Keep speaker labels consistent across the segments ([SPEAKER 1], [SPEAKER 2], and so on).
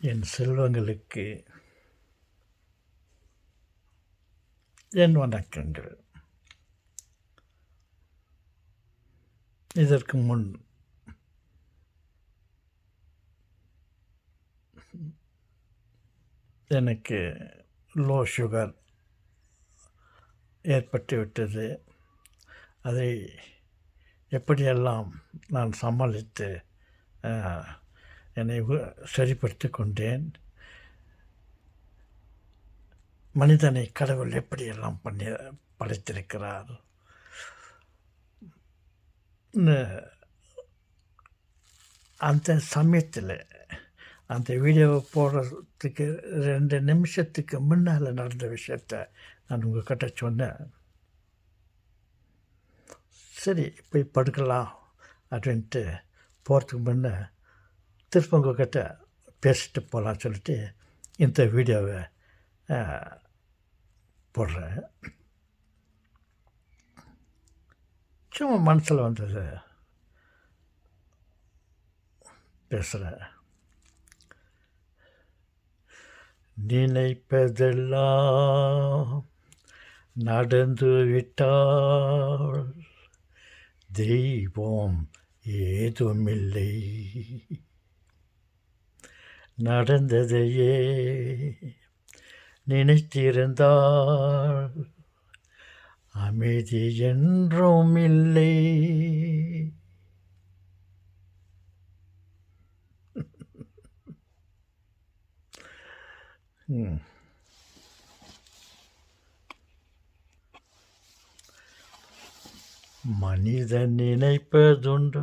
[SPEAKER 1] என் செல்வங்களுக்கு என் வணக்கங்கள். இதற்கு முன் எனக்கு லோ சுகர் ஏற்பட்டுவிட்டது. அதை எப்படியெல்லாம் நான் சமாளித்து என்னை சரிப்படுத்தி கொண்டேன் மனிதனை கடவுள் எப்படியெல்லாம் பண்ணி படைத்திருக்கிறார்? அந்த சமயத்தில் அந்த வீடியோவை போடுறதுக்கு ரெண்டு நிமிஷத்துக்கு முன்னால் நடந்த விஷயத்த நான் உங்கள்கிட்ட சொன்னேன். சரி போய் படுக்கலாம் அப்படின்ட்டு போகிறதுக்கு முன்னே திருப்ப உங்ககிட்ட பேசிட்டு போகலான்னு சொல்லிட்டு இந்த வீடியோவை போடுறேன். சும்மா மனசில் வந்தது பேசுகிறேன் நினைப்பதெல்லாம் நடந்து விட்டால் தெய்வம் ஏதுமில்லை. நடந்ததையே நினைத்திருந்தால் அமைதி என்றும் இல்லை. மனிதன் நினைப்பதுண்டு.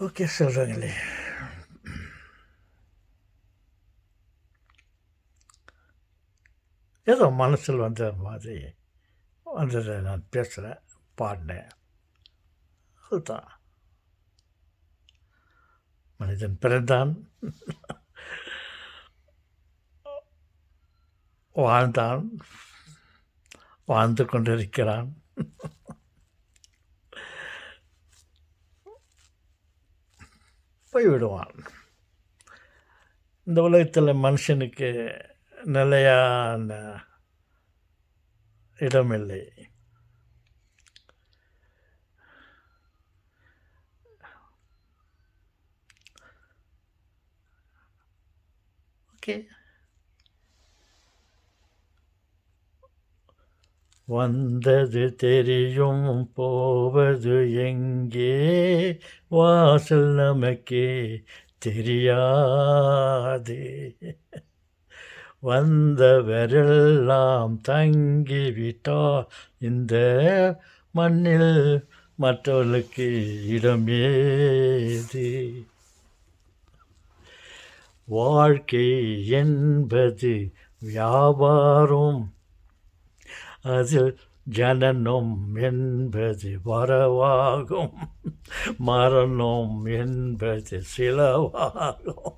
[SPEAKER 1] ஓகே சொல்கிறாங்களே ஏதோ மனசில் வந்த மாதிரி வந்ததை நான் பேசுகிறேன் பாடினேன் அதுதான் மனிதன் பிறந்தான் வாழ்ந்தான் வாழ்ந்து கொண்டிருக்கிறான் போய்விடுவான். இந்த உலகத்தில் மனுஷனுக்கு நிலையான இடமில்லை. ஓகே. வந்தது தெரியும் போவது எங்கே? வாசல் நமக்கே தெரியாது. வந்தவரெல்லாம் தங்கிவிட்டா இந்த மண்ணில் மற்றவர்களுக்கு இடமேது. வாழ்க்கை என்பது வியாபாரம் அதில் ஜனனம் என்பது வரவாகும். மரணம் என்பது சிலவாகும்.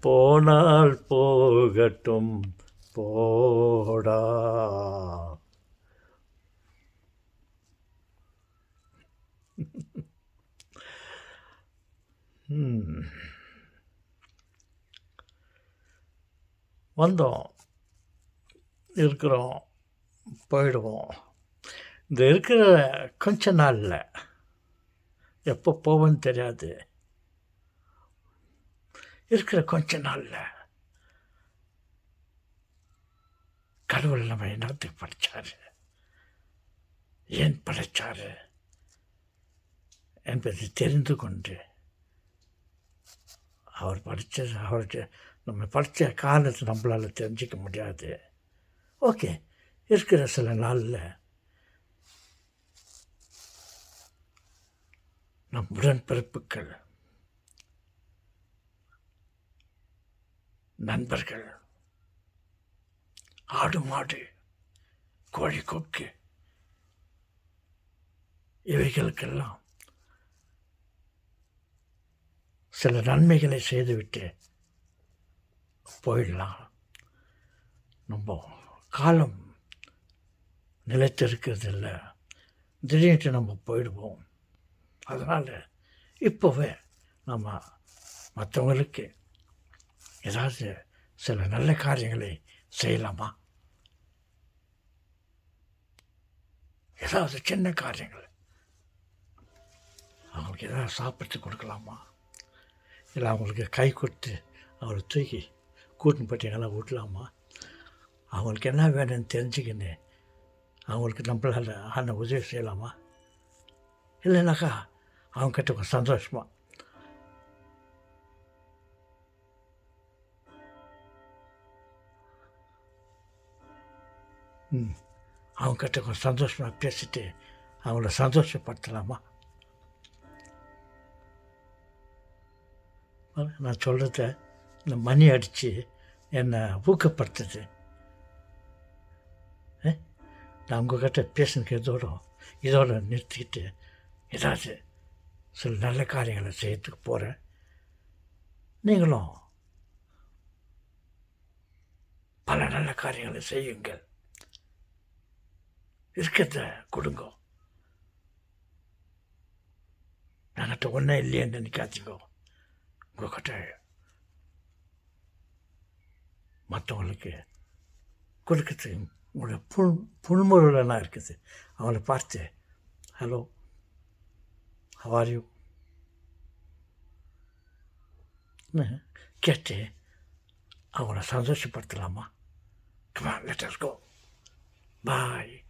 [SPEAKER 1] போனால் போகட்டும் போடா. வந்தோம். இருக்கிறோம். போயிடுவோம். இந்த இருக்கிற கொஞ்ச நாளில் எப்போ போவோன்னு தெரியாது. இருக்கிற கொஞ்ச நாளில் கடவுள் நம்ம என்னத்துக்கு படித்தார் ஏன் படைச்சார்? என்பதை தெரிந்து கொண்டு அவர் படித்த அவருக்கு நம்ம படித்த காலத்தை நம்மளால் தெரிஞ்சிக்க முடியாது. ஓகே. இருக்கிற சில நாளில் நம் உடன்பிறப்புகள் நண்பர்கள் ஆடு மாடு கோழி கொக்கு இவைகளுக்கெல்லாம் சில நன்மைகளை செய்துவிட்டு போயிடலாம். நம்ம காலம் நிலைத்திருக்கிறது இல்லை திடீர்னு நம்ம போயிடுவோம். அதனால் இப்போவே நம்ம மற்றவங்களுக்கு ஏதாவது சில நல்ல காரியங்களை செய்யலாமா? ஏதாவது சின்ன காரியங்கள். அவங்களுக்கு ஏதாவது சாப்பிட்டு கொடுக்கலாமா? இல்லை அவங்களுக்கு கை கொடுத்து அவரை தூக்கி கூட்டின்னு பட்டியெல்லாம் விடலாமா? அவங்களுக்கு என்ன வேணும்னு தெரிஞ்சுக்கின்னு அவங்களுக்கு நம்மளால் ஆன உதவி செய்யலாமா? இல்லைனாக்கா அவங்கக்கிட்ட கொஞ்சம் சந்தோஷமா. ம். அவங்கக்கிட்ட கொஞ்சம் சந்தோஷமாக பேசிட்டு அவங்கள சந்தோஷப்படுத்தலாமா? நான் சொல்கிறத இந்த மணி அடித்து என்னை ஊக்கப்படுத்துது. நான் உங்ககிட்ட பேசுனது இதோட இதோட நிறுத்திட்டு ஏதாச்சும் சில நல்ல காரியங்களை செய்யறதுக்கு போகிறேன் நீங்களும் பல நல்ல காரியங்களை செய்யுங்கள் இருக்கிறத கொடுங்க நான்கிட்ட ஒன்றும் இல்லையேன்னு நினைக்காதீங்க உங்ககிட்ட மற்றவங்களுக்கு கொடுக்கறது உங்களோட புல் புல்முருளெல்லாம் இருக்குது அவங்கள பார்த்து ஹலோ ஹவாரியூ கேட்டு அவங்கள சந்தோஷப்படுத்தலாமா? கமா லெட் us பாய்